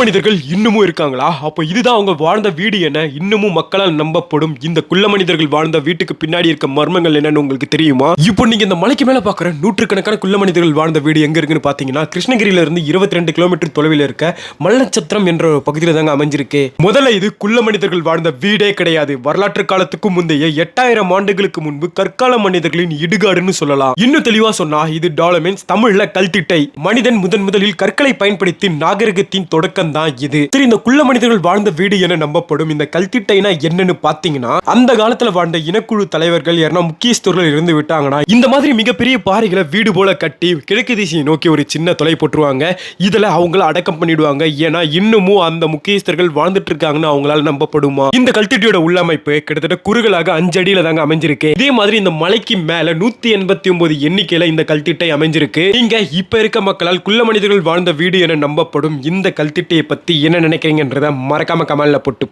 மனிதர்கள் இன்னமும் இருக்காங்களா? அப்போ இதுதான் அவங்க வாழ்ந்த வீடு என்ன? இன்னமும் மக்களால் நம்பப்படும் இந்த குள்ள மனிதர்கள் வாழ்ந்த வீட்டுக்கு பின்னாடி இருக்க மர்மங்கள் என்னன்னு உங்களுக்கு தெரியுமா? இப்போ நீங்க இந்த மலைக்கு மேல பாக்குற நூற்றுக்கணக்கான குள்ள மனிதர்கள் வாழ்ந்த வீடு எங்க இருக்குன்னு பாத்தீங்கன்னா கிருஷ்ணகிரியில இருந்து இருபத்தி ரெண்டு கிலோமீட்டர் தொலைவில் இருக்க மல்லச்சத்திரம் என்ற ஒரு பகுதியில தாங்க அமைஞ்சிருக்கு. முதல்ல இது குள்ள மனிதர்கள் வாழ்ந்த வீடே கிடையாது. வரலாற்று காலத்துக்கு முந்தைய எட்டாயிரம் ஆண்டுகளுக்கு முன்பு கற்கால மனிதர்களின் இடுகாடுன்னு சொல்லலாம். இன்னும் தெளிவா சொன்னா இது டாலமென்ஸ் தமிழ்ல கல்திட்டை. மனிதன் முதன் முதலில் கற்களை பயன்படுத்தி நாகரிகத்தின் இடம் தான் இது. சரி இந்த குள்ள மனிதர்கள் வாழ்ந்த வீடு என நம்பப்படும்? இந்த கல்திட்டைனா என்னன்னு பாத்தீங்கன்னா அந்த காலத்துல வாழ்ந்த இனக்குழு தலைவர்கள் யாருன்னா முக்கியஸ்தர்கள் இருந்து விட்டாங்கன்னா இந்த மாதிரி மிகப்பெரிய பாறைகளை வீடு போல கட்டி கிழக்கு திசையை நோக்கி ஒரு சின்ன தொலை போட்டுருவாங்க. இதுல அவங்கள அடக்கம் பண்ணிடுவாங்க. ஏன்னா இன்னமும் அந்த முக்கியஸ்தர்கள் வாழ்ந்துட்டு இருக்காங்கன்னு அவங்களால நம்பப்படுமா? இந்த கல்திட்டியோட உள்ளமைப்பு கிட்டத்தட்ட குறுகலாக அஞ்சு அடியில தாங்க அமைஞ்சிருக்கு. இதே மாதிரி இந்த மலைக்கு மேல நூத்தி எண்பத்தி ஒன்பது எண்ணிக்கையில இந்த கல்திட்டை அமைஞ்சிருக்கு. இங்க இப்ப இருக்க மக்களால் குள்ள மனிதர்கள் வாழ்ந்த வீடு என நம்பப்படும் இந்த கல்திட்டை கல்திட்டையை பற்றி என்ன நினைக்கிறீங்கன்றதை மறக்காமல் கமெண்டில் போட்டு